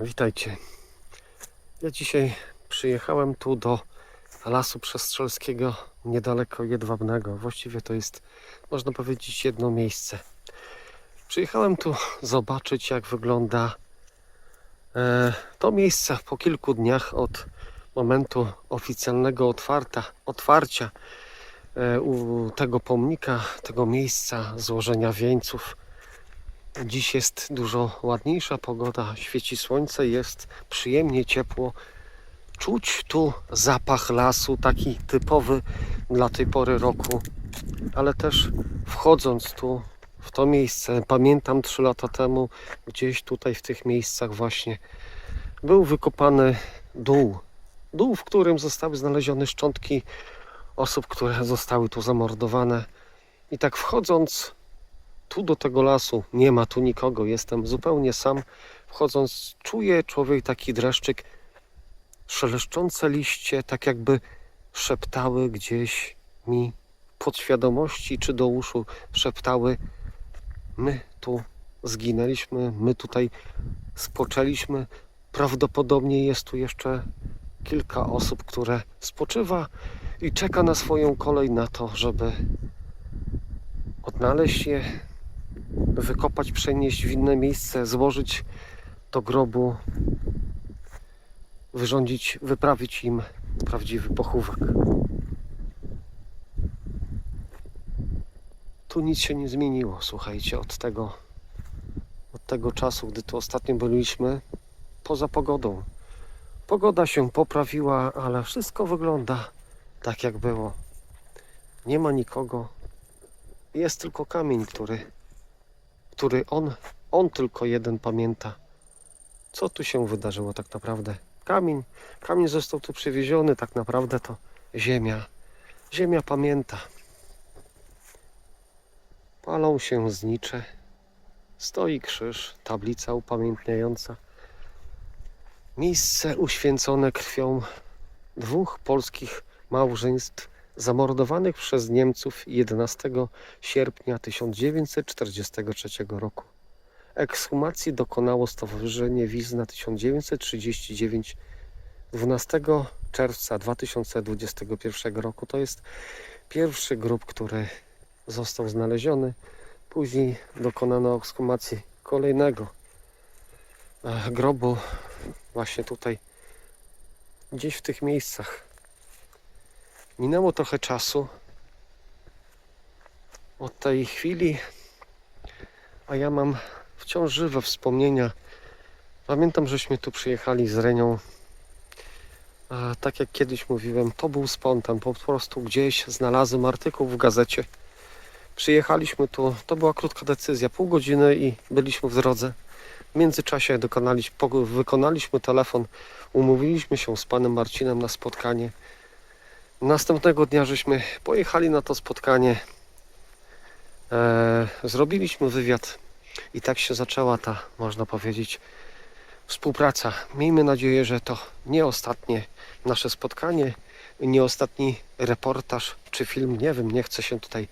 Witajcie. Ja dzisiaj przyjechałem tu do Lasu Przestrzelskiego niedaleko Jedwabnego. Właściwie to jest, można powiedzieć, jedno miejsce. Przyjechałem tu zobaczyć, jak wygląda e, to miejsce po kilku dniach od momentu oficjalnego otwarta, otwarcia e, u tego pomnika, tego miejsca złożenia wieńców. Dziś jest dużo ładniejsza pogoda, świeci słońce, jest przyjemnie ciepło. Czuć tu zapach lasu, taki typowy dla tej pory roku, ale też wchodząc tu w to miejsce, pamiętam trzy lata temu, gdzieś tutaj w tych miejscach właśnie był wykopany dół. Dół, w którym zostały znalezione szczątki osób, które zostały tu zamordowane. I tak wchodząc tu do tego lasu nie ma tu nikogo, jestem zupełnie sam. Wchodząc, czuję człowiek taki dreszczyk, szeleszczące liście, tak jakby szeptały gdzieś mi podświadomości czy do uszu szeptały: My tu zginęliśmy, my tutaj spoczęliśmy. Prawdopodobnie jest tu jeszcze kilka osób, które spoczywa i czeka na swoją kolej na to, żeby odnaleźć je, wykopać, przenieść w inne miejsce, złożyć do grobu, wyrządzić, wyprawić im prawdziwy pochówek. Tu nic się nie zmieniło, słuchajcie, od tego, od tego czasu, gdy tu ostatnio byliśmy, poza pogodą. Pogoda się poprawiła, ale wszystko wygląda tak, jak było. Nie ma nikogo, jest tylko kamień, który, który on, on tylko jeden pamięta. Co tu się wydarzyło tak naprawdę? Kamień, kamień został tu przywieziony, tak naprawdę to ziemia. Ziemia pamięta. Palą się znicze. Stoi krzyż, tablica upamiętniająca. Miejsce uświęcone krwią dwóch polskich małżeństw zamordowanych przez Niemców 11 sierpnia 1943 roku. Ekshumacji dokonało Stowarzyszenie Wizna 1939 12 czerwca 2021 roku. To jest pierwszy grób, który został znaleziony. Później dokonano ekshumacji kolejnego e, grobu właśnie tutaj, gdzieś w tych miejscach. Minęło trochę czasu od tej chwili, a ja mam wciąż żywe wspomnienia. Pamiętam, żeśmy tu przyjechali z Renią. A tak jak kiedyś mówiłem, to był spontan. Po prostu gdzieś znalazłem artykuł w gazecie. Przyjechaliśmy tu, to była krótka decyzja, pół godziny i byliśmy w drodze. W międzyczasie dokonaliśmy, wykonaliśmy telefon, umówiliśmy się z panem Marcinem na spotkanie. Następnego dnia żeśmy pojechali na to spotkanie. E, zrobiliśmy wywiad i tak się zaczęła ta, można powiedzieć, współpraca. Miejmy nadzieję, że to nie ostatnie nasze spotkanie, nie ostatni reportaż czy film. Nie wiem, nie chcę się tutaj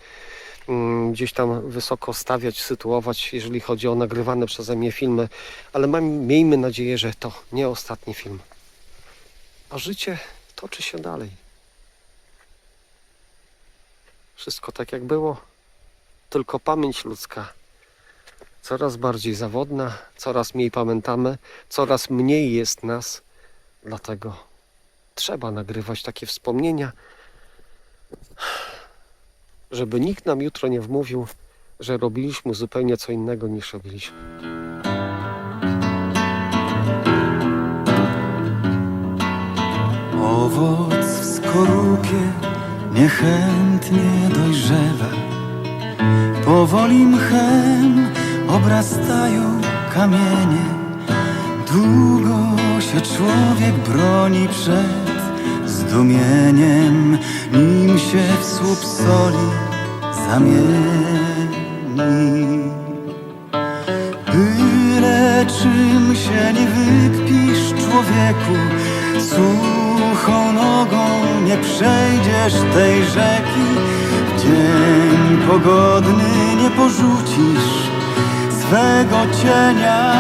mm, gdzieś tam wysoko stawiać, sytuować, jeżeli chodzi o nagrywane przeze mnie filmy, ale mam, miejmy nadzieję, że to nie ostatni film. A życie toczy się dalej. Wszystko tak jak było, tylko pamięć ludzka. Coraz bardziej zawodna, coraz mniej pamiętamy, coraz mniej jest nas, dlatego trzeba nagrywać takie wspomnienia, żeby nikt nam jutro nie wmówił, że robiliśmy zupełnie co innego niż robiliśmy. Owoc w skorupie niechętnie dojrzewa. Powoli mchem obrastają kamienie. Długo się człowiek broni przed zdumieniem, nim się w słup soli zamieni. Byle czym się nie wykpisz człowieku Suchą nogą nie przejdziesz tej rzeki W dzień pogodny nie porzucisz swego cienia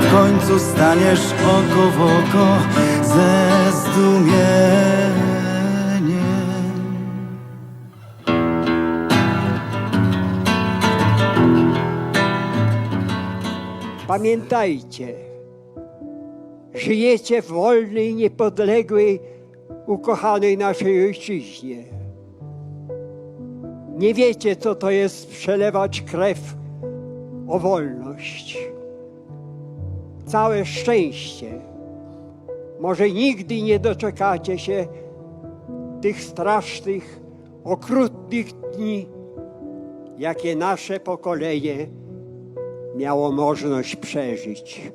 W końcu staniesz oko w oko ze zdumieniem. Pamiętajcie, żyjecie w wolnej, niepodległej, ukochanej naszej ojczyźnie. Nie wiecie, co to jest przelewać krew o wolność. Całe szczęście. Może nigdy nie doczekacie się tych strasznych, okrutnych dni, jakie nasze pokolenie miało możliwość przeżyć.